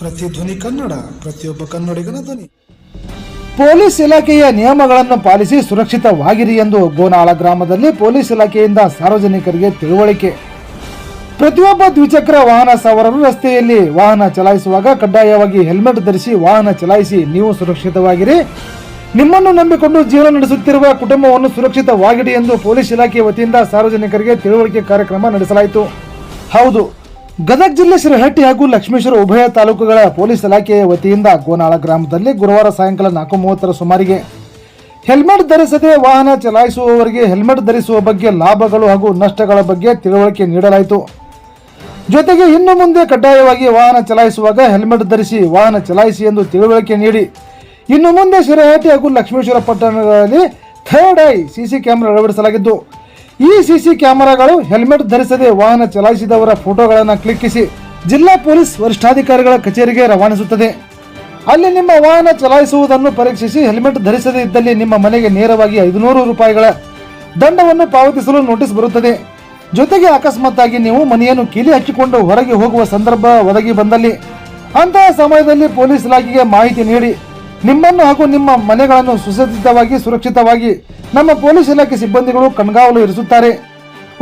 C ಧ್ವನಿ ಕನ್ನಡ, ಪ್ರತಿಯೊಬ್ಬ ಕನ್ನಡಿಗನ ಧ್ವನಿ. ಪೊಲೀಸ್ ಇಲಾಖೆಯ ನಿಯಮಗಳನ್ನು ಪಾಲಿಸಿ ಸುರಕ್ಷಿತವಾಗಿರಿ ಎಂದು ಗೋನಾಳ ಗ್ರಾಮದಲ್ಲಿ ಪೊಲೀಸ್ ಇಲಾಖೆಯಿಂದ ಸಾರ್ವಜನಿಕರಿಗೆ ತಿಳುವಳಿಕೆ. ಪ್ರತಿಯೊಬ್ಬ ದ್ವಿಚಕ್ರ ವಾಹನ ಸವಾರರು ರಸ್ತೆಯಲ್ಲಿ ವಾಹನ ಚಲಾಯಿಸುವಾಗ ಕಡ್ಡಾಯವಾಗಿ ಹೆಲ್ಮೆಟ್ ಧರಿಸಿ ವಾಹನ ಚಲಾಯಿಸಿ ನೀವು ಸುರಕ್ಷಿತವಾಗಿರಿ. ನಿಮ್ಮನ್ನು ನಂಬಿಕೊಂಡು ಜೀವನ ನಡೆಸುತ್ತಿರುವ ಕುಟುಂಬವನ್ನು ಸುರಕ್ಷಿತವಾಗಿಡಿ ಎಂದು ಪೊಲೀಸ್ ಇಲಾಖೆ ವತಿಯಿಂದ ಸಾರ್ವಜನಿಕರಿಗೆ ತಿಳುವಳಿಕೆ ಕಾರ್ಯಕ್ರಮ ನಡೆಸಲಾಯಿತು. ಹೌದು ಗದಗ ಜಿಲ್ಲೆ ಶ್ರೀಹಟ್ಟಿ ಹಾಗೂ ಲಕ್ಷ್ಮೇಶ್ವರ ಉಭಯ ತಾಲೂಕುಗಳ ಪೊಲೀಸ್ ಇಲಾಖೆಯ ವತಿಯಿಂದ ಗೋನಾಳ ಗ್ರಾಮದಲ್ಲಿ ಗುರುವಾರ ಸಾಯಂಕಾಲ ನಾಲ್ಕು ಮೂವತ್ತರ ಸುಮಾರಿಗೆ ಹೆಲ್ಮೆಟ್ ಧರಿಸದೆ ವಾಹನ ಚಲಾಯಿಸುವವರಿಗೆ ಹೆಲ್ಮೆಟ್ ಧರಿಸುವ ಬಗ್ಗೆ ಲಾಭಗಳು ಹಾಗೂ ನಷ್ಟಗಳ ಬಗ್ಗೆ ತಿಳುವಳಿಕೆ ನೀಡಲಾಯಿತು. ಜೊತೆಗೆ ಇನ್ನು ಮುಂದೆ ಕಡ್ಡಾಯವಾಗಿ ವಾಹನ ಚಲಾಯಿಸುವಾಗ ಹೆಲ್ಮೆಟ್ ಧರಿಸಿ ವಾಹನ ಚಲಾಯಿಸಿ ಎಂದು ತಿಳುವಳಿಕೆ ನೀಡಿ, ಇನ್ನು ಮುಂದೆ ಶಿರಹಟ್ಟಿ ಹಾಗೂ ಲಕ್ಷ್ಮೇಶ್ವರ ಪಟ್ಟಣಗಳಲ್ಲಿ ಥರ್ಡ್ ಐ ಸಿಸಿ ಕ್ಯಾಮೆರಾ ಅಳವಡಿಸಲಾಗಿದ್ದು ಈ ಸಿಸಿ ಕ್ಯಾಮೆರಾಗಳು ಹೆಲ್ಮೆಟ್ ಧರಿಸದೆ ವಾಹನ ಚಲಾಯಿಸಿದವರ ಫೋಟೋಗಳನ್ನು ಕ್ಲಿಕ್ಕಿಸಿ ಜಿಲ್ಲಾ ಪೊಲೀಸ್ ವರಿಷ್ಠಾಧಿಕಾರಿಗಳ ಕಚೇರಿಗೆ ರವಾನಿಸುತ್ತದೆ. ಅಲ್ಲಿ ನಿಮ್ಮ ವಾಹನ ಚಲಾಯಿಸುವುದನ್ನು ಪರೀಕ್ಷಿಸಿ ಹೆಲ್ಮೆಟ್ ಧರಿಸದೇ ಇದ್ದಲ್ಲಿ ನಿಮ್ಮ ಮನೆಗೆ ನೇರವಾಗಿ ಐದುನೂರು ರೂಪಾಯಿಗಳ ದಂಡವನ್ನು ಪಾವತಿಸಲು ನೋಟಿಸ್ ಬರುತ್ತದೆ. ಜೊತೆಗೆ ಅಕಸ್ಮಾತ್ತಾಗಿ ನೀವು ಮನೆಯನ್ನು ಕೀಲಿ ಹಚ್ಚಿಕೊಂಡು ಹೊರಗೆ ಹೋಗುವ ಸಂದರ್ಭ ಒದಗಿ ಬಂದಲ್ಲಿ. ಅಂತಹ ಸಮಯದಲ್ಲಿ ಪೊಲೀಸ್ ಇಲಾಖೆಗೆ ಮಾಹಿತಿ ನೀಡಿ ನಿಮ್ಮನ್ನು ಹಾಗೂ ನಿಮ್ಮ ಮನೆಗಳನ್ನು ಸುಸಜ್ಜಿತವಾಗಿ, ಸುರಕ್ಷಿತವಾಗಿ ನಮ್ಮ ಪೊಲೀಸ್ ಇಲಾಖೆ ಸಿಬ್ಬಂದಿಗಳು ಕಣ್ಗಾವಲು ಇರಿಸುತ್ತಾರೆ.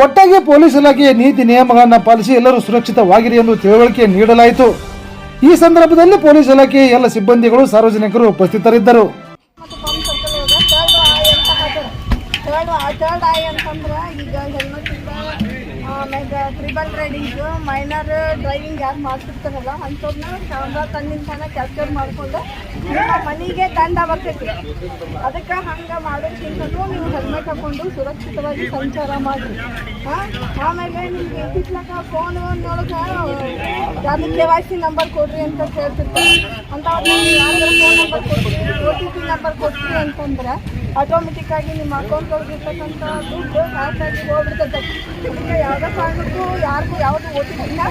ಒಟ್ಟಾಗಿ ಪೊಲೀಸ್ ಇಲಾಖೆಯ ನೀತಿ ನಿಯಮಗಳನ್ನು ಪಾಲಿಸಿ ಎಲ್ಲರೂ ಸುರಕ್ಷಿತವಾಗಿರಿ ಎಂದು ತಿಳುವಳಿಕೆ ನೀಡಲಾಯಿತು. ಈ ಸಂದರ್ಭದಲ್ಲಿ ಪೊಲೀಸ್ ಇಲಾಖೆಯ ಎಲ್ಲ ಸಿಬ್ಬಂದಿಗಳು ಸಾರ್ವಜನಿಕರು ಉಪಸ್ಥಿತರಿದ್ದರು ಮತ್ತು ಪಂಪ್ ಸರ್ಕಲ್ ಒಳಗೆ ಥರ್ಡ್ ಆಯ್ ಅಂತ ಹಾಕೋದು ಥರ್ಡ್ ಥರ್ಡ್ ಆಯ್ ಅಂತಂದ್ರೆ ಈಗ ಹೆಲ್ಮೆಟ್ ಆಮೇಲೆ ಟ್ರಿಬಲ್ ರೈಡಿಂಗ್ ಮೈನರ್ ಡ್ರೈವಿಂಗ್ ಯಾರು ಮಾಡ್ತಿರ್ತಾರಲ್ಲ ಅಂಥವ್ರನ್ನ ಕ್ಯಾಮ್ರಾ ತನ್ನಿಂದ ತಾನೇ ಕ್ಯಾಪ್ಚರ್ ಮಾಡ್ಕೊಂಡು ನಿಮ್ಮ ಮನೆಗೆ ದಂಡ ಬರ್ತೈತಿ. ಅದಕ್ಕೆ ಹಂಗೆ ಮಾಡೋಕ್ಕಿಂತ ನೀವು ಹೆಲ್ಮೆಟ್ ಹಾಕೊಂಡು ಸುರಕ್ಷಿತವಾಗಿ ಸಂಚಾರ ಮಾಡಿರಿ. ಹಾಂ? ಆಮೇಲೆ ನಿಮ್ಗೆ ಇತ್ತಿತ್ಲಾಗ ಫೋನ್ ಒಳಗೆ ಯಾರು ಕೆ ವೈ ಸಿ ನಂಬರ್ ಕೊಡ್ರಿ ಅಂತ ಕೇಳ್ತಿರ್ತಾರೆ. ಅಂತ ಫೋನ್ ನಂಬರ್ ಕೊಡ್ತೀವಿ. ಒ ಟಿ ಪಿ ನಂಬರ್ ಕೊಡ್ರಿ ಅಂತಂದ್ರೆ ಆಟೋಮೆಟಿಕ್ ಆಗಿ ನಿಮ್ಮ ಅಕೌಂಟ್ ಒಳಗೆ ಇರ್ತಕ್ಕಂಥ ದುಡ್ಡು ಆಗಿ ಹೋಗ್ಬಿಡ್ತೈತೆ ಅದಕ್ಕೆ ಯಾವುದೇ ಕಾರಣಕ್ಕೂ ಯಾರಿಗೂ ಯಾವುದು ಒ ಟಿ ಪಿನ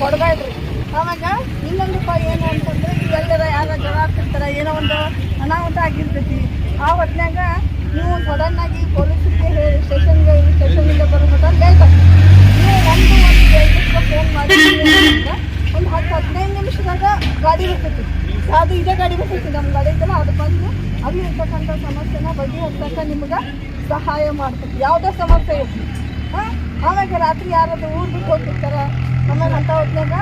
ಕೊಡಬೇಡ್ರಿ. ಆವಾಗ ಇನ್ನೊಂದು ಏನು ಅಂತಂದ್ರೆ ಎಲ್ಲರ ಯಾರ ಜಗಳ ಆಗ್ತಿರ್ತಾರೆ ಏನೋ ಒಂದು ಅನಾಹುತ ಆಗಿರ್ತೈತಿ. ಆ ಹೊತ್ತಿನಾಗ ನೀವು ಸಡನ್ ಆಗಿ ಪೊಲೀಸರಿಗೆ ಹೇಳಿ ಸ್ಟೇಷನ್ಗೆ ಸ್ಟೇಷನ್ನಿಂದ ಬರ್ಬೇಕು ಅಂತ ಹೇಳ್ತಾರೆ ನೀವು ಒಂದು ಒಂದು ಎರಡು ಫೋನ್ ಮಾಡಿ ಒಂದು ಹತ್ತು ಹದಿನೈದು ನಿಮಿಷದಾಗ ಗಾಡಿ ಬರ್ತೈತಿ ಅದು ಇದೇ ಗಾಡಿ ಬರ್ತೈತಿ ನಮ್ಮ ಗಾಡಿ ಐತಲ್ಲ ಅದು ಬಂದು ಅಲ್ಲಿ ಇರ್ತಕ್ಕಂಥ ಸಮಸ್ಯೆನ ಬಗೆಹರಿಸಕ್ಕ ನಿಮ್ಗೆ ಸಹಾಯ ಮಾಡ್ತೈತಿ. ಯಾವುದೇ ಸಮಸ್ಯೆ ಇರಲಿ. ಹಾಂ? ರಾತ್ರಿ ಯಾರಾದ್ರೂ ಊರ್ ಬಿಟ್ಟು ಹೋಗ್ತಿರ್ತಾರೆ? ಆಮೇಲೆ ಅಂಥ ಹೊತ್ನಾಗ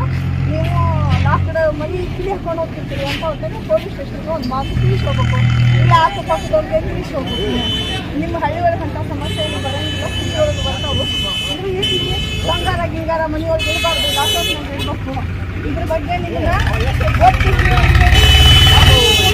ನೀವು ನಾಲ್ಕು ಮನೆ ಕಿಳಿ ಹಾಕೊಂಡು ಹೋಗ್ತಿರ್ತೀರಿ ಅಂತ ಹೊತ್ನಾಗ ಪೊಲೀಸ್ ಸ್ಟೇಷನ್ಗೆ ಒಂದು ಮಾತು ತಿಳಿಸಿ ಹೋಗ್ಬೇಕು ಇಲ್ಲ ಆಸುಪಾಸದವ್ರಿಗೆ ತಿಳಿಸಿ ಹೋಗ್ಬೇಕು ನಿಮ್ಮ ಹಳ್ಳಿ ಒಳಗೆ ಅಂತ ಸಮಸ್ಯೆ ಏನು ಬರೋಂಗಿಲ್ಲ. ಸಿಟಿ ಒಳಗೆ ಬರ್ತಾವೆ ಅಂದ್ರೆ ಈ ರೀತಿ ಬಂಗಾರ ಗಿಂಗಾರ ಮನೆಯೊಳಗೆ ಇರಬಾರ್ದು. ಇರಬೇಕು. ಇದ್ರ ಬಗ್ಗೆ ನಿಮ್ಮನ್ನ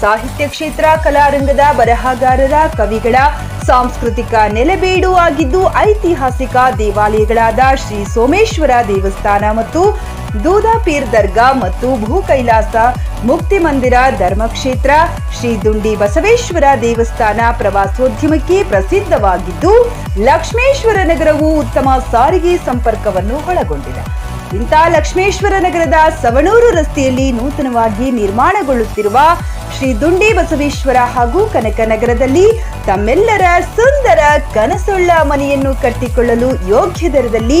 ಸಾಹಿತ್ಯ ಕ್ಷೇತ್ರ, ಕಲಾರಂಗದ ಬರಹಗಾರರ ಕವಿಗಳ ಸಾಂಸ್ಕೃತಿಕ ನೆಲೆಬೇಡು ಆಗಿದ್ದು ಐತಿಹಾಸಿಕ ದೇವಾಲಯಗಳಾದ ಶ್ರೀ ಸೋಮೇಶ್ವರ ದೇವಸ್ಥಾನ ಮತ್ತು ದೂದಾಪೀರ್ ದರ್ಗಾ ಮತ್ತು ಭೂ ಕೈಲಾಸ ಮುಕ್ತಿ ಮಂದಿರ ಧರ್ಮಕ್ಷೇತ್ರ, ಶ್ರೀ ದುಂಡಿ ಬಸವೇಶ್ವರ ದೇವಸ್ಥಾನ ಪ್ರವಾಸೋದ್ಯಮಕ್ಕೆ ಪ್ರಸಿದ್ಧವಾಗಿದ್ದು ಲಕ್ಷ್ಮೇಶ್ವರ ನಗರವು ಉತ್ತಮ ಸಾರಿಗೆ ಸಂಪರ್ಕವನ್ನು ಒಳಗೊಂಡಿದೆ. ಇಂಥ ಲಕ್ಷ್ಮೇಶ್ವರ ನಗರದ ಸವಣೂರು ರಸ್ತೆಯಲ್ಲಿ ನೂತನವಾಗಿ ನಿರ್ಮಾಣಗೊಳ್ಳುತ್ತಿರುವ ಶ್ರೀ ದುಂಡಿ ಬಸವೇಶ್ವರ ಹಾಗೂ ಕನಕನಗರದಲ್ಲಿ ತಮ್ಮೆಲ್ಲರ ಸುಂದರ ಕನಸುಳ್ಳ ಮನೆಯನ್ನು ಕಟ್ಟಿಕೊಳ್ಳಲು ಯೋಗ್ಯ ದರದಲ್ಲಿ